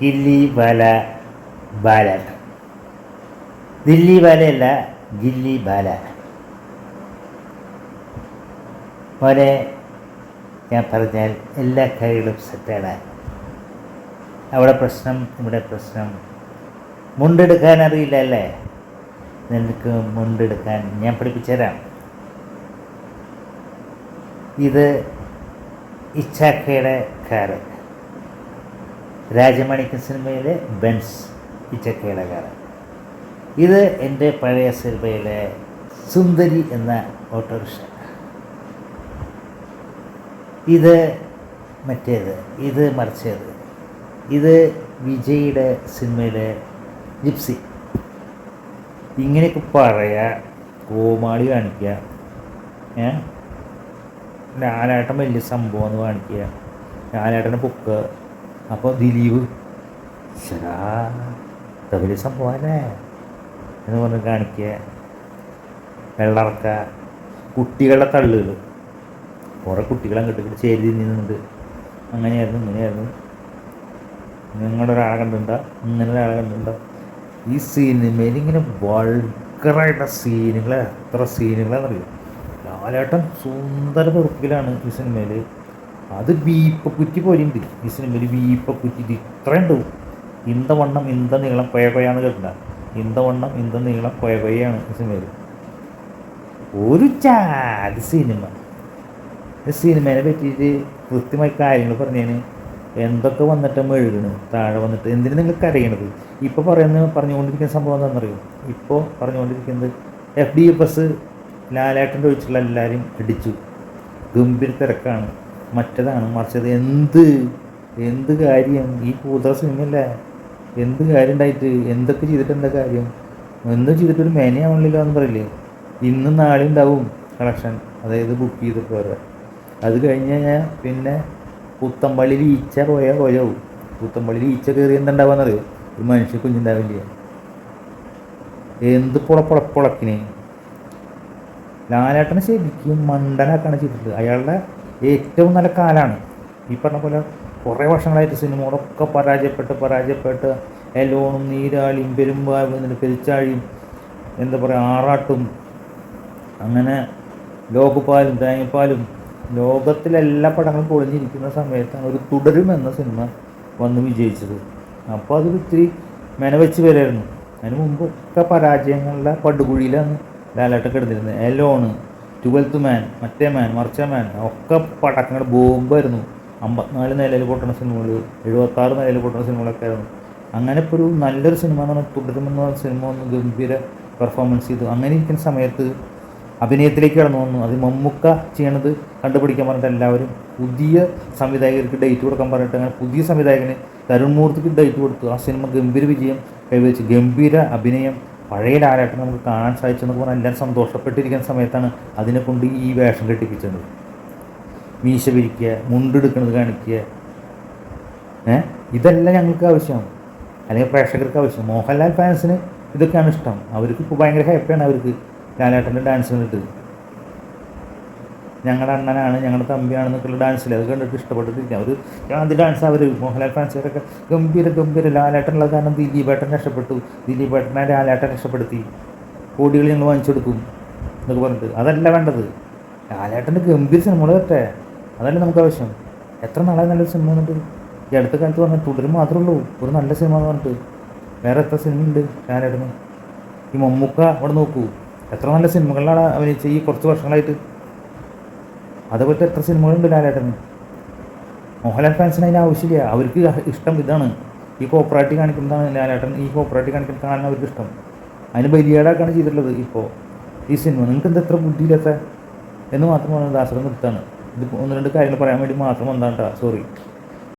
ഗില്ലി ബാല. ബാലാട്ടം ദില്ലി ബാലയല്ല ഗില്ലി ബാല. മോനെ ഞാൻ പറഞ്ഞാൽ എല്ലാ കാര്യങ്ങളും സെറ്റാണ്. അവിടെ പ്രശ്നം ഇവിടെ പ്രശ്നം. മുണ്ടെടുക്കാൻ അറിയില്ല അല്ലേ? നിനക്ക് മുണ്ടെടുക്കാൻ ഞാൻ പഠിപ്പിച്ചുതരാം. ഇത് ഇച്ചാക്കയുടെ കാറ്. രാജമണിക്ക് സിനിമയിലെ ബെൻസ് ഇച്ചക്കയുടെ കാറ് ഇത് എന്റെ പഴയ സിനിമയിലെ സുന്ദരി എന്ന ഓട്ടോറിക്ഷ. ഇത് മറ്റേത് ഇത് മറിച്ചത്. ഇത് വിജയുടെ സിനിമയിലെ ജിപ്സി. ഇങ്ങനെയൊക്കെ പറയാ കോമാളി കാണിക്കുക ഏ? ലാലേട്ടൻ വലിയ സംഭവം എന്ന് കാണിക്കുക ലാലേട്ടനെ പൊക്കുക അപ്പോൾ ദിലീപ് ശരാ വലിയ സംഭവമല്ലേ എന്ന് പറഞ്ഞ് കാണിക്കുക വെള്ളറക്ക കുട്ടികളുടെ തള്ളുകൾ കുറേ കുട്ടികൾ അങ്ങോട്ട് ഇങ്ങോട്ട് ചേരി നിന്നുണ്ട് അങ്ങനെയായിരുന്നു ഇങ്ങനെയായിരുന്നു. നിങ്ങളുടെ ഒരാളെ കണ്ടിട്ടുണ്ടോ? ഇങ്ങനെ ഒരാളെ കണ്ടിട്ടുണ്ടോ? ഈ സിനിമയിൽ ഇങ്ങനെ വൾക്കറായിട്ട സീനുകൾ എത്ര സീനുകളാണെന്നറിയാം? ലാലേട്ടൻ സുന്ദര പെറുക്കിലാണ് ഈ സിനിമയിൽ അത് വീപ്പക്കുറ്റി പോലെയുണ്ട് ഈ സിനിമയിൽ വീപ്പക്കുറ്റി ഇത് ഇത്രയുണ്ട് ഇന്ത വണ്ണം ഇന്ത നീളം കൊയ കൊയാണ് കേട്ടില്ല ഇന്ത വണ്ണം ഇന്ത നീളം കൊയ കൊയാണ് ഈ സിനിമയിൽ ഒരു ചാൽ സിനിമ. സിനിമേനെ പറ്റിയിട്ട് കൃത്യമായി കാര്യങ്ങൾ പറഞ്ഞതിന് എന്തൊക്കെ വന്നിട്ട് മെഴുകണ്? താഴെ വന്നിട്ട് എന്തിനു നിങ്ങൾ കരയണത് ഇപ്പോൾ പറയുന്ന പറഞ്ഞുകൊണ്ടിരിക്കുന്ന സംഭവം എന്താണെന്നറിയോ ഇപ്പോൾ പറഞ്ഞുകൊണ്ടിരിക്കുന്നത് എഫ് ഡി എഫ് എസ് ലാലേട്ടന്റെ ഒഴിച്ചുള്ള എല്ലാവരും അടിച്ചു. ഗംഭീര തിരക്കാണ്. മറ്റേതാണ് മറിച്ചത് എന്ത്? എന്ത് കാര്യം? ഈ പൂത സിനിമയല്ലേ? എന്ത് കാര്യം ഉണ്ടായിട്ട്? എന്തൊക്കെ ചെയ്തിട്ട് എന്താ കാര്യം? എന്തും ചെയ്തിട്ട് ഒരു മേനയാവണില്ല എന്ന് പറയില്ലേ? ഇന്നും നാളെ ഉണ്ടാവും കളക്ഷൻ. അതായത് ബുക്ക് ചെയ്തിട്ട് വരെ അത് കഴിഞ്ഞ് കഴിഞ്ഞാൽ പിന്നെ പുത്തമ്പള്ളിയിൽ ഈച്ച പോയാൽ പോയാവും. പുത്തമ്പള്ളിയിൽ ഈച്ച കയറി എന്തുണ്ടാവാന്നറിയോ? ഒരു മനുഷ്യ കുഞ്ഞുണ്ടാവില്ല? എന്ത് പുള പുള ലാലേട്ടനെ ശരിക്കും മണ്ടനാക്കാണ് ചെയ്തിട്ടുള്ളത്. അയാളുടെ ഏറ്റവും നല്ല കാലമാണ് ഈ പറഞ്ഞ പോലെ കുറേ വർഷങ്ങളായിട്ട് സിനിമകളൊക്കെ പരാജയപ്പെട്ട് പരാജയപ്പെട്ട് എലോണും നീരാളിയും പെരുമ്പാവും പെരിച്ചാഴിയും എന്താ പറയുക ആറാട്ടും അങ്ങനെ ലോകപാലും തേങ്ങപ്പാലും ലോകത്തിലെല്ലാ പടങ്ങളും പൊളിഞ്ഞിരിക്കുന്ന സമയത്താണ് ഒരു തുടരും എന്ന സിനിമ വന്ന് വിജയിച്ചത്. അപ്പോൾ അത് ഇത്തിരി മെനവെച്ച് വരായിരുന്നു. അതിന് മുമ്പൊക്കെ പരാജയങ്ങളുടെ പടുകുഴിയിലാണ് ലാലേട്ടൻ കിടന്നിരുന്നത് എലോണ് ട്വൽത്ത് മാൻ മറ്റേ മാൻ മറിച്ച മാൻ ഒക്കെ പടക്കങ്ങൾ ബോംബായിരുന്നു. അമ്പത്തിനാല് നിലയിൽ പൊട്ടുന്ന സിനിമകൾ എഴുപത്താറ് നിലയിൽ പൊട്ടുന്ന സിനിമകളൊക്കെ ആയിരുന്നു. അങ്ങനെ ഇപ്പോൾ ഒരു നല്ലൊരു സിനിമ എന്ന് പറഞ്ഞാൽ തുടരുമെന്ന സിനിമ ഒന്ന് ഗംഭീര പെർഫോമൻസ് ചെയ്തു. അങ്ങനെ ഇരിക്കുന്ന സമയത്ത് അഭിനയത്തിലേക്ക് കടന്നു വന്നു. അത് മമ്മൂക്ക ചെയ്യണത് കണ്ടുപിടിക്കാൻ പറഞ്ഞിട്ട് എല്ലാവരും പുതിയ സംവിധായകർക്ക് ഡേറ്റ് കൊടുക്കാൻ പറഞ്ഞിട്ട് അങ്ങനെ പുതിയ സംവിധായകന് തരുൺ മൂർത്തിക്ക് ഡേറ്റ് കൊടുത്തു. ആ സിനിമ ഗംഭീര വിജയം കൈവരിച്ച്. ഗംഭീര അഭിനയം പഴയ ലാലേട്ടൻ നമുക്ക് കാണാൻ സാധിച്ചെന്ന് പറഞ്ഞാൽ എല്ലാവരും സന്തോഷപ്പെട്ടിരിക്കുന്ന സമയത്താണ് അതിനെ കൊണ്ട് ഈ വേഷം കെട്ടിപ്പിച്ചത്. മീശ പിരിക്കുക മുണ്ടെടുക്കുന്നത് കാണിക്കുക. ഏ? ഇതെല്ലാം ഞങ്ങൾക്ക് ആവശ്യമാണ്. അല്ലെങ്കിൽ പ്രേക്ഷകർക്ക് ആവശ്യം മോഹൻലാൽ ഫാൻസിന് ഇതൊക്കെയാണ് ഇഷ്ടം. അവർക്ക് ഇപ്പോൾ ഭയങ്കര ഹാപ്പിയാണ് അവർക്ക് ലാലേട്ടന്റെ ഡാൻസ് കണ്ടിട്ട് ഞങ്ങളുടെ അണ്ണനാണ് ഞങ്ങളുടെ തമ്പിയാണെന്നൊക്കെയുള്ള ഡാൻസിൽ അത് കണ്ടിട്ട് ഇഷ്ടപ്പെട്ടിട്ടില്ല. ഒരു ആദ്യ ഡാൻസ് അവർ മോഹൻലാൽ ഫാൻസുകാരൊക്കെ ഗംഭീര ഗംഭീര ലാലേട്ടനുള്ള കാരണം ദിലീപേട്ടൻ രക്ഷപ്പെട്ടു ദിലീപേട്ടനെ ലാലേട്ടൻ രക്ഷപ്പെടുത്തി കോടികൾ ഞങ്ങൾ വാങ്ങിച്ചെടുക്കും എന്നൊക്കെ പറഞ്ഞിട്ട്. അതല്ല വേണ്ടത്. ലാലേട്ടന്റെ ഗംഭീര സിനിമകൾ പറ്റേ അതല്ല നമുക്ക് ആവശ്യം. എത്ര നാളെ നല്ലൊരു സിനിമ വന്നിട്ട്? ഈ അടുത്ത കാലത്ത് പറഞ്ഞാൽ തുടരും മാത്രമേ ഉള്ളൂ. ഒരു നല്ല സിനിമ എന്ന് പറഞ്ഞിട്ട്. വേറെ എത്ര സിനിമ ഉണ്ട് ലാലേട്ടന്? ഈ മമ്മൂക്ക അവിടെ നോക്കൂ. എത്ര നല്ല സിനിമകളിലാണ് അഭിനയിച്ച ഈ കുറച്ച് വർഷങ്ങളായിട്ട്? അതുപോലത്തെ എത്ര സിനിമകളുണ്ട് ലാലേട്ടന് മോഹൻലാൽ ഫാൻസിന് അതിന് ആവശ്യമില്ല. അവർക്ക് ഇഷ്ടം ഇതാണ്. ഈ കോപ്പറേറ്റീവ് കാണിക്കുന്നതാണ് ലാലേട്ടൻ. ഈ കോപ്പറേറ്റീവ് കാണിക്കുന്നതാണ് അവർക്ക് ഇഷ്ടം അതിന് ബലിയാടാക്കാണ് ചെയ്തിട്ടുള്ളത് ഇപ്പോൾ ഈ സിനിമ നിങ്ങൾക്ക് എന്താ എത്ര ബുദ്ധിയില്ലാത്ത? എന്ന് മാത്രമാണ് ദാസരം നിർത്താണ് ഇത് ഒന്ന് രണ്ട് കാര്യങ്ങൾ പറയാൻ വേണ്ടി മാത്രം വന്നാട്ടാ സോറി